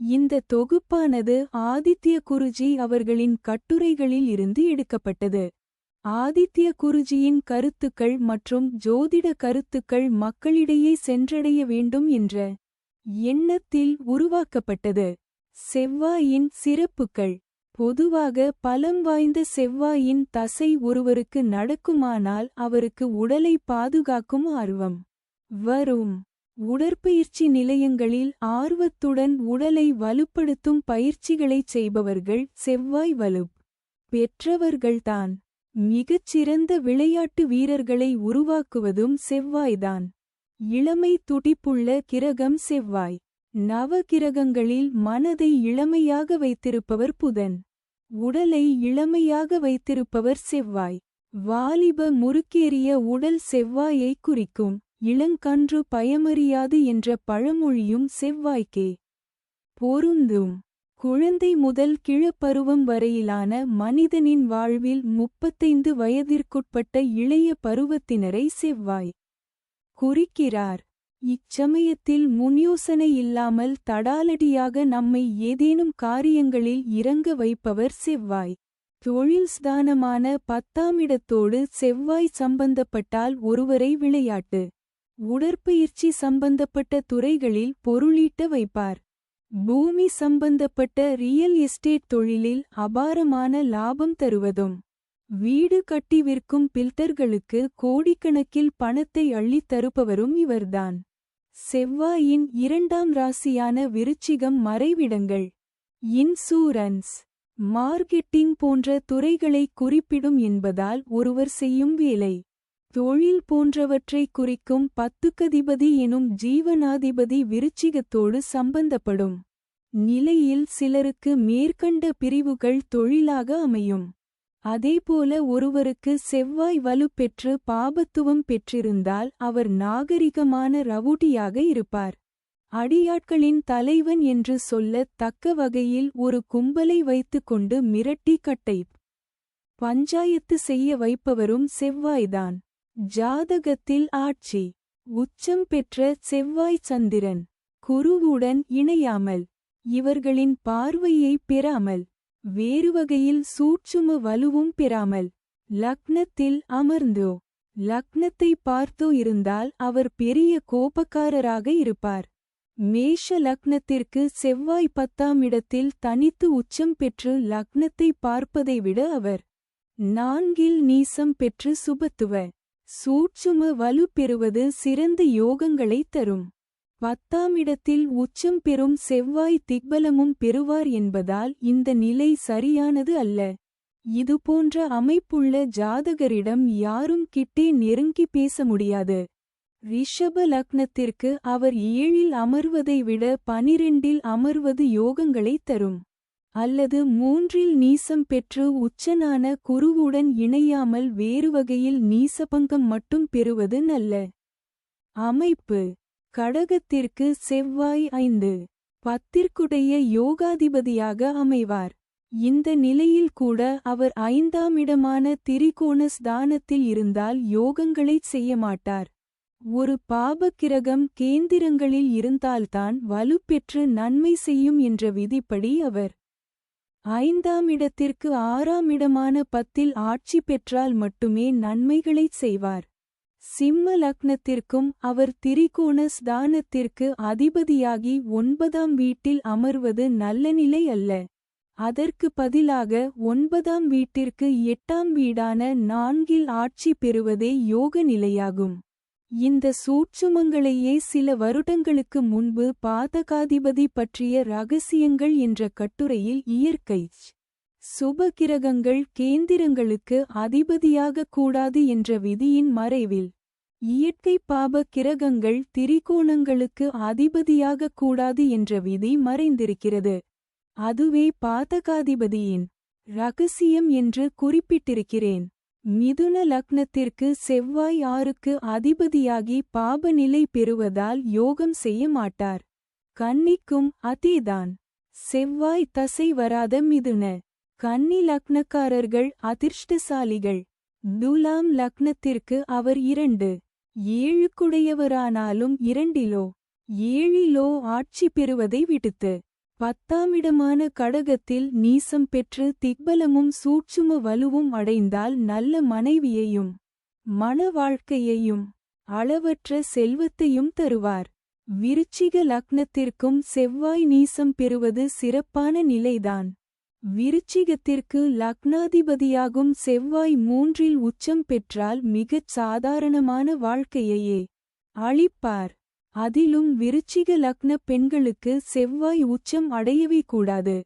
இந்த தொகுப்பானது ஆதித்ய குருஜி அவர்களின் கட்டுரைகளில் இருந்து எடுக்கப்பட்டது. ஆதித்ய குருஜியின் கருத்துக்கள் மற்றும் ஜோதிட கருத்துக்கள் மக்களிடையே சென்றடைய வேண்டும் என்ற எண்ணத்தில் உருவாக்கப்பட்டது. செவ்வாயின் சிறப்புகள். பொதுவாக பலம் வாய்ந்த செவ்வாயின் தசை ஒருவருக்கு நடக்குமானால் அவருக்கு உடலை பாதுகாக்கும் ஆர்வம் வரும். உடற்பயிற்சி நிலையங்களில் ஆர்வத்துடன் உடலை வலுப்படுத்தும் பயிற்சிகளைச் செய்பவர்கள் செவ்வாய் வலுப் பெற்றவர்கள்தான். மிகச்சிறந்த விளையாட்டு வீரர்களை உருவாக்குவதும் செவ்வாய்தான். இளமை துடிப்புள்ள கிரகம் செவ்வாய். நவ கிரகங்களில் மனதை இளமையாக வைத்திருப்பவர் புதன். உடலை இளமையாக வைத்திருப்பவர் செவ்வாய். வாலிப முறுக்கேறிய உடல் செவ்வாயை குறிக்கும். இளங்கன்று பயமறியாது என்ற பழமொழியும் செவ்வாய்க்கே. பொருந்தும். குழந்தை முதல் கிழப்பருவம் வரையிலான மனிதனின் வாழ்வில் முப்பத்தைந்து வயதிற்குட்பட்ட இளைய பருவத்தினரை செவ்வாய். குறிக்கிறார். இச்சமயத்தில் முன்யோசனை இல்லாமல் தடாலடியாக நம்மை ஏதேனும் காரியங்களில் இறங்க வைப்பவர் செவ்வாய். தொழில் ஸ்தானமான பத்தாமிடத்தோடு செவ்வாய் சம்பந்தப்பட்டால் ஒருவரை விளையாட்டு. உடற்பயிற்சி சம்பந்தப்பட்ட துறைகளில் பொருளீட்ட வைப்பார். பூமி சம்பந்தப்பட்ட ரியல் எஸ்டேட் தொழிலில் அபாரமான லாபம் தருவதும். வீடு கட்டி விற்கும் பில்டர்களுக்கு கோடிக்கணக்கில் பணத்தை அள்ளித் தருபவரும் இவர்தான். செவ்வாயின் இரண்டாம் ராசியான விருச்சிகம் மறைவிடங்கள். இன்சூரன்ஸ் மார்க்கெட்டிங் போன்ற துறைகளை குறிப்பிடும் என்பதால் ஒருவர் செய்யும் வேலை. தொழில் போன்றவற்றை குறிக்கும் பத்துக்கதிபதி எனும் ஜீவனாதிபதி விருச்சிகத்தோடு சம்பந்தப்படும். நிலையில் சிலருக்கு மேற்கண்ட பிரிவுகள் தொழிலாக அமையும். அதேபோல ஒருவருக்கு செவ்வாய் வலுப்பெற்று பாபத்துவம் பெற்றிருந்தால் அவர் நாகரிகமான ரவுடியாக இருப்பார். அடியாட்களின் தலைவன் என்று சொல்லத் தக்க வகையில் ஒரு கும்பலை வைத்துக்கொண்டு மிரட்டி கட்டை. பஞ்சாயத்து செய்ய வைப்பவரும் செவ்வாய்தான். ஜாதகத்தில் ஆட்சி. உச்சம் பெற்ற செவ்வாய் சந்திரன். குருவுடன் இணையாமல். இவர்களின் பார்வையை பெறாமல். வேறு வகையில் சூட்சும வலுவும் பெறாமல். லக்னத்தில் அமர்ந்தோ? லக்னத்தை பார்த்தோ இருந்தால் அவர் பெரிய கோபக்காரராக இருப்பார். மேஷ லக்னத்திற்கு செவ்வாய் பத்தாம் இடத்தில் தனித்து உச்சம் பெற்று லக்னத்தை பார்ப்பதை விட அவர் நான்கில் நீசம் பெற்று சுபத்துவ சூட்சும வலு பெறுவது சிறந்த யோகங்களைத் தரும். பத்தாம் இடத்தில் உச்சம் பெறும் செவ்வாய் திக்பலமும் பெறுவார் என்பதால் இந்த நிலை சரியானது அல்ல. இதுபோன்ற அமைப்புள்ள ஜாதகரிடம் யாரும் கிட்டே நெருங்கி பேச முடியாது. ரிஷப லக்னத்திற்கு அவர் ஏழில் அமர்வதை விட பனிரெண்டில் அமர்வது யோகங்களைத் தரும். அல்லது மூன்றில் நீசம் பெற்று உச்சனான குருவுடன் இணையாமல் வேறு வகையில் நீசபங்கம் மட்டும் பெறுவது நல்ல. அமைப்பு. கடகத்திற்கு செவ்வாய் ஐந்து. பத்திற்குடைய யோகாதிபதியாக அமைவார். இந்த நிலையில் கூட அவர் ஐந்தாம் இடமான திரிகோண ஸ்தானத்தில் இருந்தால் யோகங்களைச் செய்ய மாட்டார். ஒரு பாபக்கிரகம் கேந்திரங்களில் இருந்தால்தான் வலுப்பெற்று நன்மை செய்யும் என்ற விதிப்படி அவர் ஐந்தாம் இடத்திற்கு ஆறாம் இடமான பத்தில் ஆட்சி பெற்றால் மட்டுமே நன்மைகளைச் செய்வார். சிம்ம லக்னத்திற்கும் அவர் திரிகோண ஸ்தானத்திற்கு அதிபதியாகி ஒன்பதாம் வீட்டில் அமர்வது நல்ல நிலை அல்ல. அதற்கு பதிலாக ஒன்பதாம் வீட்டிற்கு எட்டாம் வீடான நான்கில் ஆட்சி பெறுவதே யோக நிலையாகும். இந்த சூட்சுமங்களையே சில வருடங்களுக்கு முன்பு பாதகாதிபதி பற்றிய ரகசியங்கள் என்ற கட்டுரையில் இயற்கை. சுபகிரகங்கள் கேந்திரங்களுக்கு அதிபதியாகக் கூடாது என்ற விதியின் மறைவில். இயற்கை பாப கிரகங்கள் திரிகோணங்களுக்கு அதிபதியாகக் கூடாது என்ற விதி மறைந்திருக்கிறது. அதுவே பாதகாதிபதியின் ரகசியம் என்று குறிப்பிட்டிருக்கிறேன். மிதுன லக்னத்திற்கு செவ்வாய் ஆறுக்கு அதிபதியாகி பாபநிலை பெறுவதால் யோகம் செய்ய மாட்டார். கன்னிக்கும் அதேதான். செவ்வாய் தசை வராத மிதுன. கன்னி லக்னக்காரர்கள் அதிர்ஷ்டசாலிகள். துலாம் லக்னத்திற்கு அவர் இரண்டு. ஏழுக்குடையவரானாலும் இரண்டிலோ. ஏழிலோ ஆட்சி பெறுவதை விடுத்து. பத்தாமிடமான கடகத்தில் நீசம் பெற்று திக்பலமும் சூட்சும வலுவும் அடைந்தால் நல்ல மனைவியையும் மன வாழ்க்கையையும் அளவற்ற செல்வத்தையும் தருவார். விருச்சிக லக்னத்திற்கும் செவ்வாய் நீசம் பெறுவது சிறப்பான நிலைதான். விருச்சிகத்திற்கு லக்னாதிபதியாகும் செவ்வாய் மூன்றில் உச்சம் பெற்றால் மிகச் சாதாரணமான வாழ்க்கையையே அளிப்பார். அதிலும் விருச்சிக லக்ன பெண்களுக்கு செவ்வாய் உச்சம் அடையவே கூடாது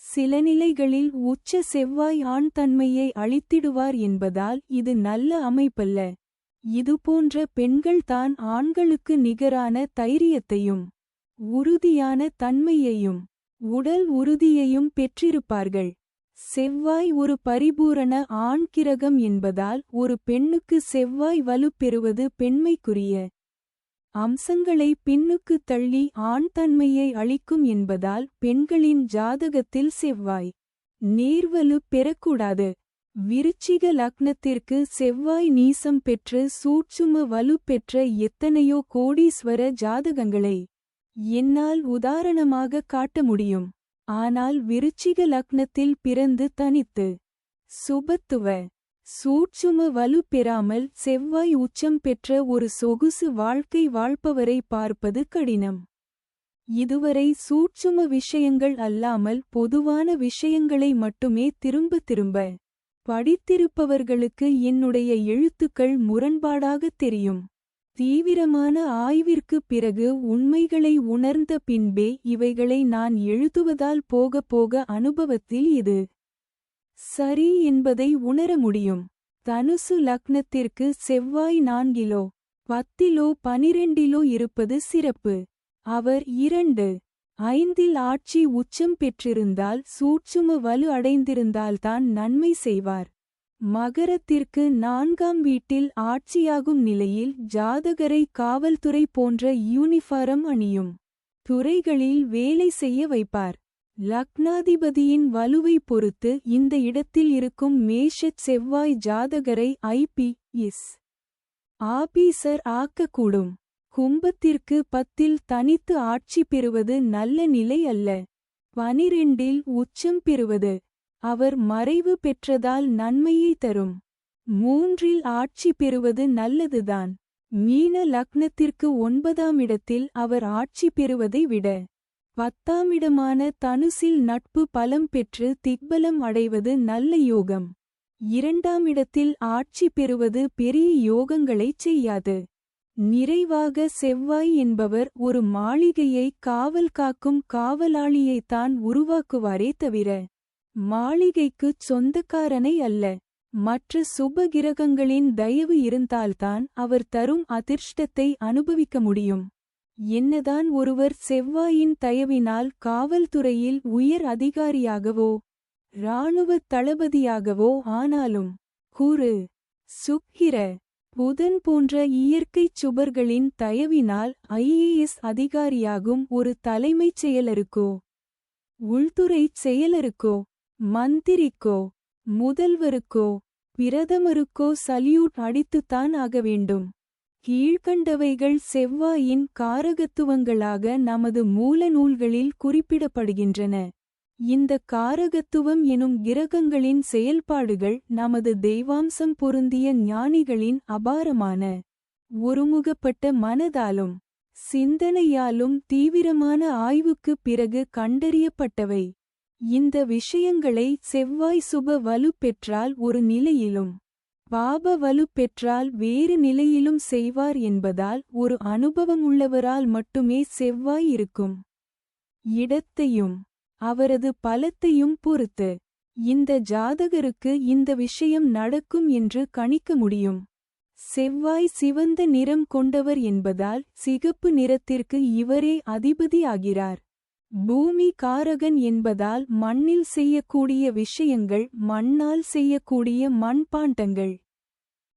சில நிலைகளில் உச்ச செவ்வாய் ஆண் தன்மையை அளித்திடுவார் என்பதால் இது நல்ல அமைப்பல்ல. இதுபோன்ற பெண்கள்தான் ஆண்களுக்கு நிகரான தைரியத்தையும் உறுதியான தன்மையையும் உடல் உறுதியையும் பெற்றிருப்பார்கள். செவ்வாய் ஒரு பரிபூரண ஆண் கிரகம் என்பதால் ஒரு பெண்ணுக்கு செவ்வாய் வலு பெறுவது பெண்மைக்குரிய அம்சங்களை பின்னுக்குத் தள்ளி ஆண் தன்மையை அளிக்கும் என்பதால் பெண்களின் ஜாதகத்தில் செவ்வாய் நேர்வலு பெறக்கூடாது. விருச்சிக லக்னத்திற்கு செவ்வாய் நீசம் பெற்று சூட்சும வலு பெற்ற எத்தனையோ கோடீஸ்வர ஜாதகங்களை என்னால் உதாரணமாக காட்ட முடியும். ஆனால் விருச்சிக லக்னத்தில் பிறந்து தனித்து சுபத்துவ சூட்சும வலு பெறாமல் செவ்வாய் உச்சம் பெற்ற ஒரு சொகுசு வாழ்க்கை வாழ்பவரை பார்ப்பது கடினம். இதுவரை சூட்சும விஷயங்கள் அல்லாமல் பொதுவான விஷயங்களை மட்டுமே திரும்ப திரும்ப படித்திருப்பவர்களுக்கு என்னுடைய எழுத்துக்கள் முரண்பாடாகத் தெரியும். தீவிரமான ஆய்விற்கு பிறகு உண்மைகளை உணர்ந்த பின்பே இவைகளை நான் எழுதுவதால் போக போக அனுபவத்தில் இது சரி என்பதை உணர முடியும். தனுசு லக்னத்திற்கு செவ்வாய் நான்கிலோ பத்திலோ பனிரெண்டிலோ இருப்பது சிறப்பு. அவர் இரண்டு ஐந்தில் ஆட்சி உச்சம் பெற்றிருந்தால் சூட்சும வலு அடைந்திருந்தால்தான் நன்மை செய்வார். மகரத்திற்கு நான்காம் வீட்டில் ஆட்சியாகும் நிலையில் ஜாதகரை காவல்துறை போன்ற யூனிஃபாரம் அணியும். துறைகளில் வேலை செய்ய வைப்பார். லக்னாதிபதியின் வலுவை பொறுத்து இந்த இடத்தில் இருக்கும் மேஷத் செவ்வாய் ஜாதகரை ஐபி இஸ் ஆபீசர் ஆக்கக்கூடும். கும்பத்திற்கு பத்தில் தனித்து ஆட்சி பெறுவது நல்ல நிலை அல்ல. பனிரெண்டில் உச்சம் பெறுவது. அவர் மறைவு பெற்றதால் நன்மையை தரும். மூன்றில் ஆட்சி பெறுவது நல்லதுதான். மீன லக்னத்திற்கு ஒன்பதாம் இடத்தில் அவர் ஆட்சி பெறுவதை விட பத்தாமிடமான தனுசில் நட்பு பலம் பெற்று திக்பலம் அடைவது நல்ல யோகம். இரண்டாம் இடத்தில் ஆட்சி பெறுவது பெரிய யோகங்களைச் செய்யாது. நிறைவாக செவ்வாய் என்பவர் ஒரு மாளிகையை காவல் காக்கும் காவலாளியைத்தான் உருவாக்குவாரே தவிர மாளிகைக்குச் சொந்தக்காரனை அல்ல. மற்ற சுப கிரகங்களின் தயவு இருந்தால்தான் அவர் தரும் அதிர்ஷ்டத்தை அனுபவிக்க முடியும். என்னதான் ஒருவர் செவ்வாயின் தயவினால் காவல்துறையில் உயர் அதிகாரியாகவோ இராணுவத் தளபதியாகவோ ஆனாலும் கூறு சுக்கிர புதன் போன்ற இயற்கைச் சுபர்களின் தயவினால் ஐஏஎஸ் அதிகாரியாகும் ஒரு தலைமைச் செயலருக்கோ உள்துறைச் செயலருக்கோ மந்திரிக்கோ முதல்வருக்கோ பிரதமருக்கோ சல்யூட் அடித்துத்தான் ஆக வேண்டும். கீழ்கண்டவைகள் செவ்வாயின் காரகத்துவங்களாக நமது மூல நூல்களில் குறிப்பிடப்படுகின்றன. இந்த காரகத்துவம் எனும் கிரகங்களின் செயல்பாடுகள் நமது தெய்வாம்சம் பொருந்திய ஞானிகளின் அபாரமான ஒருமுகப்பட்ட மனதாலும் சிந்தனையாலும் தீவிரமான ஆய்வுக்குப் பிறகு கண்டறியப்பட்டவை. இந்த விஷயங்களை செவ்வாய் சுப வலு பெற்றால் ஒரு நிலையிலும் பாப வலு பெற்றால் வேறு நிலையிலும் செய்வார் என்பதால் ஒரு அனுபவம் உள்ளவரால் மட்டுமே செவ்வாய் இருக்கும். இடத்தையும் அவரது பலத்தையும் பொறுத்து இந்த ஜாதகருக்கு இந்த விஷயம் நடக்கும் என்று கணிக்க முடியும். செவ்வாய் சிவந்த நிறம் கொண்டவர் என்பதால் சிகப்பு நிறத்திற்கு இவரே அதிபதியாகிறார் பூமி காரகன் என்பதால் மண்ணில் செய்யக்கூடிய விஷயங்கள் மண்ணால் செய்யக்கூடிய மண்பாண்டங்கள்.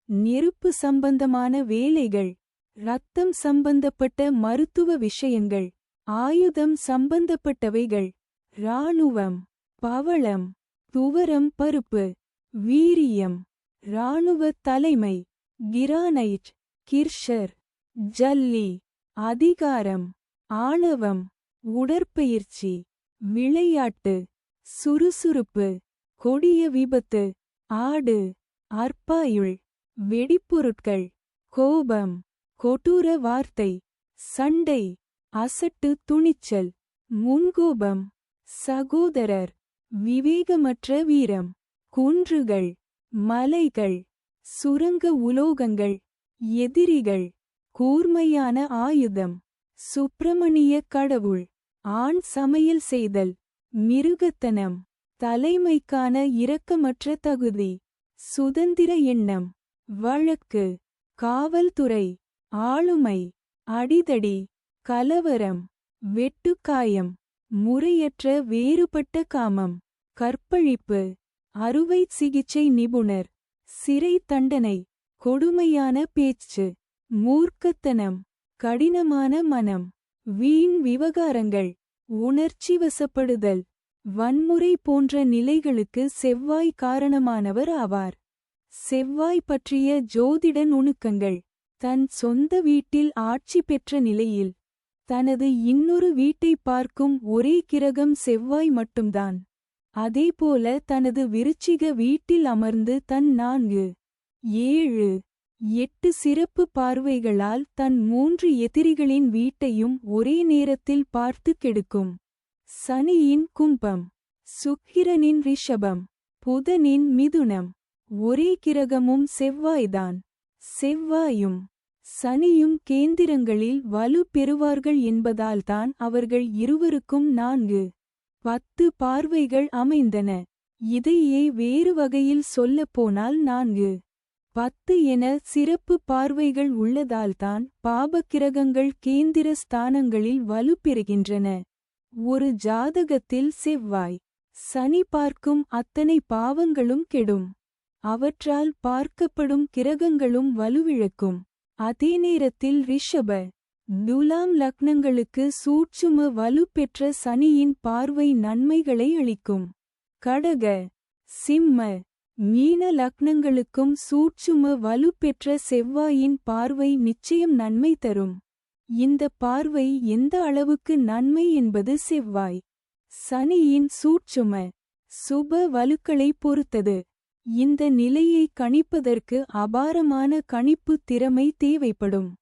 நெருப்பு சம்பந்தமான வேலைகள் இரத்தம் சம்பந்தப்பட்ட மருத்துவ விஷயங்கள் ஆயுதம் சம்பந்தப்பட்டவைகள் இராணுவம் பவளம் துவரம் பருப்பு வீரியம் இராணுவ தலைமை கிரானைட் கிர்ஷர் ஜல்லி அதிகாரம் ஆணவம் உடற்பயிற்சி விளையாட்டு சுறுசுறுப்பு கொடிய விபத்து ஆடு அற்பாயுள் வெடிப்பொருட்கள் கோபம் கொடூர வார்த்தை சண்டை அசட்டு துணிச்சல் முன்கோபம் சகோதரர் விவேகமற்ற வீரம் குன்றுகள் மலைகள் சுரங்க உலோகங்கள் எதிரிகள் கூர்மையான ஆயுதம். சுப்பிரமணிய கடவுள் ஆண் சமையல் செய்தல் மிருகத்தனம் தலைமைக்கான இரக்கமற்ற தகுதி சுதந்திர எண்ணம் வழக்கு காவல்துறை ஆளுமை அடிதடி கலவரம் வெட்டுக்காயம் முறையற்ற வேறுபட்ட காமம் கற்பழிப்பு அறுவை சிகிச்சை நிபுணர் சிறை தண்டனை கொடுமையான பேச்சு மூர்க்கத்தனம் கடினமான மனம் வீண் விவகாரங்கள் உணர்ச்சி வசப்படுதல் வன்முறை போன்ற நிலைகளுக்கு செவ்வாய் காரணமானவர் ஆவார். செவ்வாய் பற்றிய ஜோதிட நுணுக்கங்கள் தன் சொந்த வீட்டில் ஆட்சி பெற்ற நிலையில் தனது இன்னொரு வீட்டை பார்க்கும் ஒரே கிரகம் செவ்வாய் மட்டும்தான். அதேபோல தனது விருச்சிக வீட்டில் அமர்ந்து தன் நான்கு ஏழு எட்டு சிறப்பு பார்வைகளால் தன் மூன்று எதிரிகளின் வீட்டையும் ஒரே நேரத்தில் பார்த்து கெடுக்கும். சனியின் கும்பம் சுக்கிரனின் ரிஷபம் புதனின் மிதுனம். ஒரே கிரகமும் செவ்வாய்தான். செவ்வாயும் சனியும் கேந்திரங்களில் வலு பெறுவார்கள் என்பதால்தான் அவர்கள் இருவருக்கும் நான்கு பத்து பார்வைகள் அமைந்தன. இதையே வேறு வகையில் சொல்லப்போனால் நான்கு. பத்து என சிறப்பு பார்வைகள் உள்ளதால்தான் பாபக்கிரகங்கள் கேந்திர ஸ்தானங்களில் வலுப்பெறுகின்றன. ஒரு ஜாதகத்தில் செவ்வாய் சனி பார்க்கும் அத்தனை பாவங்களும் கெடும். அவற்றால் பார்க்கப்படும் கிரகங்களும் வலுவிழக்கும். அதே நேரத்தில் ரிஷப துலாம் லக்னங்களுக்கு சூட்சும வலுப்பெற்ற சனியின் பார்வை நன்மைகளை அளிக்கும். கடக சிம்ம மீன லக்னங்களுக்கும் சூட்சும வலுப்பெற்ற பெற்ற செவ்வாயின் பார்வை நிச்சயம் நன்மை தரும். இந்த பார்வை எந்த அளவுக்கு நன்மை என்பது செவ்வாய். சனியின் சூட்சும சுப வலுக்களை பொறுத்தது. இந்த நிலையை கணிப்பதற்கு அபாரமான கணிப்பு திறமை தேவைப்படும்.